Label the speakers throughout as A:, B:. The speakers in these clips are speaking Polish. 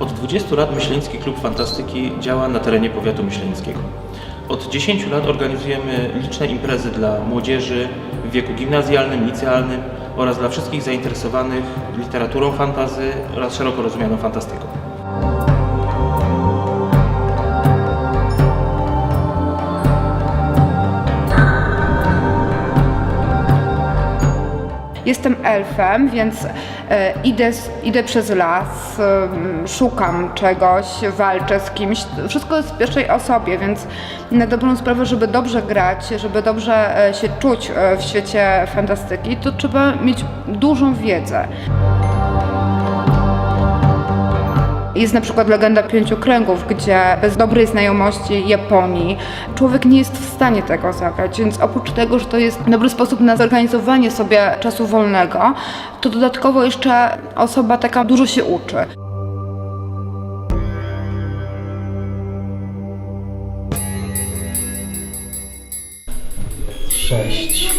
A: Od 20 lat Myślenicki Klub Fantastyki działa na terenie powiatu myślenickiego. Od 10 lat organizujemy liczne imprezy dla młodzieży w wieku gimnazjalnym, licealnym oraz dla wszystkich zainteresowanych literaturą fantazy oraz szeroko rozumianą fantastyką.
B: Jestem elfem, więc e, idę, idę przez las, szukam czegoś, walczę z kimś. Wszystko jest w pierwszej osobie, więc na dobrą sprawę, żeby dobrze grać, żeby dobrze e, się czuć e, w świecie fantastyki, to trzeba mieć dużą wiedzę. Jest na przykład legenda pięciu kręgów, gdzie bez dobrej znajomości Japonii człowiek nie jest w stanie tego zagrać, więc oprócz tego, że to jest dobry sposób na zorganizowanie sobie czasu wolnego, to dodatkowo jeszcze osoba taka dużo się uczy.
C: Sześć.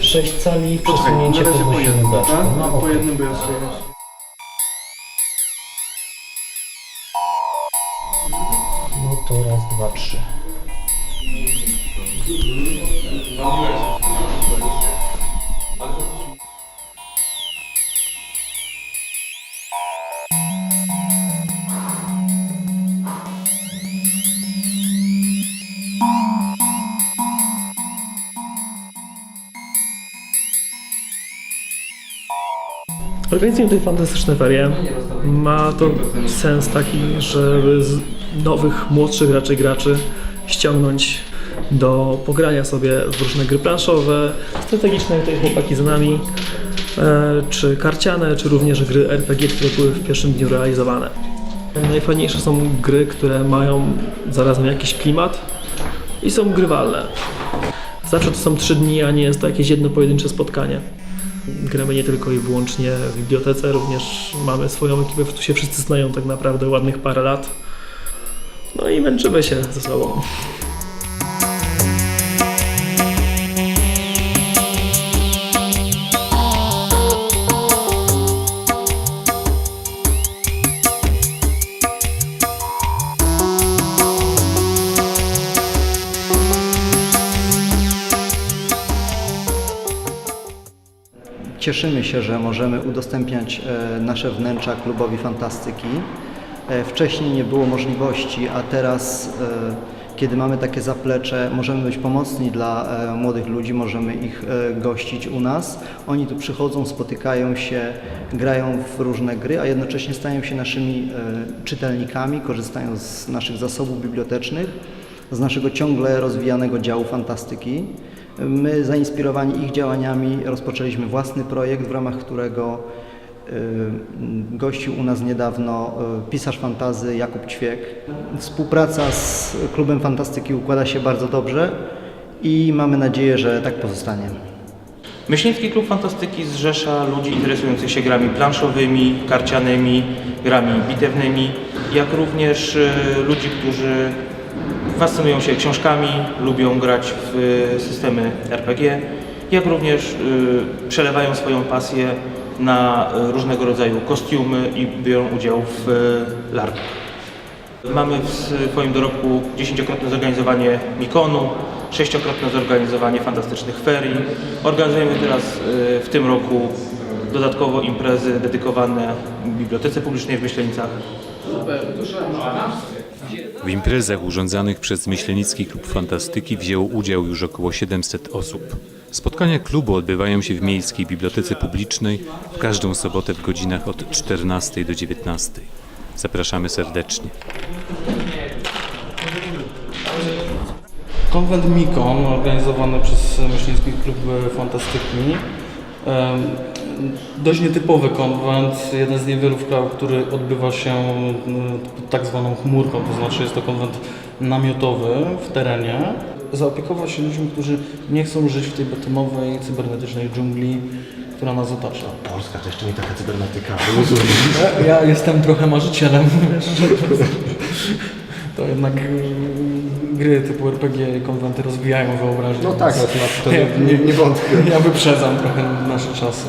C: Sześć cali, przesunięcie podnosimy beczką. No,
D: po jednym bez
C: no to raz, dwa, trzy.
E: Organizujemy tutaj fantastyczne ferie. Ma to sens taki, żeby z nowych, młodszych raczej graczy ściągnąć do pogrania sobie w różne gry planszowe, strategiczne, tutaj chłopaki za nami, e, czy karciane, czy również gry RPG, które były w pierwszym dniu realizowane. Najfajniejsze są gry, które mają zarazem jakiś klimat i są grywalne. Zawsze to są trzy dni, a nie jest to jakieś jedno pojedyncze spotkanie. Gramy nie tylko i wyłącznie w bibliotece, również mamy swoją ekipę, tu się wszyscy znają tak naprawdę ładnych parę lat. No i męczymy się ze sobą.
F: Cieszymy się, że możemy udostępniać e, nasze wnętrza klubowi fantastyki. E, Wcześniej nie było możliwości, a teraz, e, kiedy mamy takie zaplecze, możemy być pomocni dla młodych ludzi, możemy ich gościć u nas. Oni tu przychodzą, spotykają się, grają w różne gry, a jednocześnie stają się naszymi czytelnikami, korzystają z naszych zasobów bibliotecznych, z naszego ciągle rozwijanego działu fantastyki. My zainspirowani ich działaniami rozpoczęliśmy własny projekt, w ramach którego y, gościł u nas niedawno y, pisarz fantazy Jakub Ćwiek. Współpraca z Klubem Fantastyki układa się bardzo dobrze i mamy nadzieję, że tak pozostanie.
A: Myślenicki Klub Fantastyki zrzesza ludzi interesujących się grami planszowymi, karcianymi, grami bitewnymi, jak również e, ludzi, którzy fascynują się książkami, lubią grać w e, systemy RPG, jak również e, przelewają swoją pasję na e, różnego rodzaju kostiumy i biorą udział w larpach. Mamy w swoim dorobku dziesięciokrotne zorganizowanie Mikonu, sześciokrotne zorganizowanie fantastycznych ferii. Organizujemy teraz y, w tym roku dodatkowo imprezy dedykowane Bibliotece Publicznej w Myślenicach.
G: W imprezach urządzanych przez Myślenicki Klub Fantastyki wzięło udział już około 700 osób. Spotkania klubu odbywają się w Miejskiej Bibliotece Publicznej w każdą sobotę w godzinach od 14 do 19. Zapraszamy serdecznie.
D: Konwent Mikon, organizowany przez Myśliński Klub Fantastyki. Dość nietypowy konwent, jeden z niewielu w kraju, który odbywa się mm, pod tak zwaną chmurką, to znaczy jest to konwent namiotowy w terenie. Zaopiekował się ludźmi, którzy nie chcą żyć w tej betonowej, cybernetycznej dżungli, która nas otacza.
H: Polska to jeszcze nie taka cybernetyka.
D: Ja jestem trochę marzycielem, to jednak gry typu RPG i konwenty rozwijają wyobraźnię.
H: No tak, no, to,
D: Ja-
H: nie, nie, nie wątpię.
D: Ja wyprzedzam trochę nasze czasy.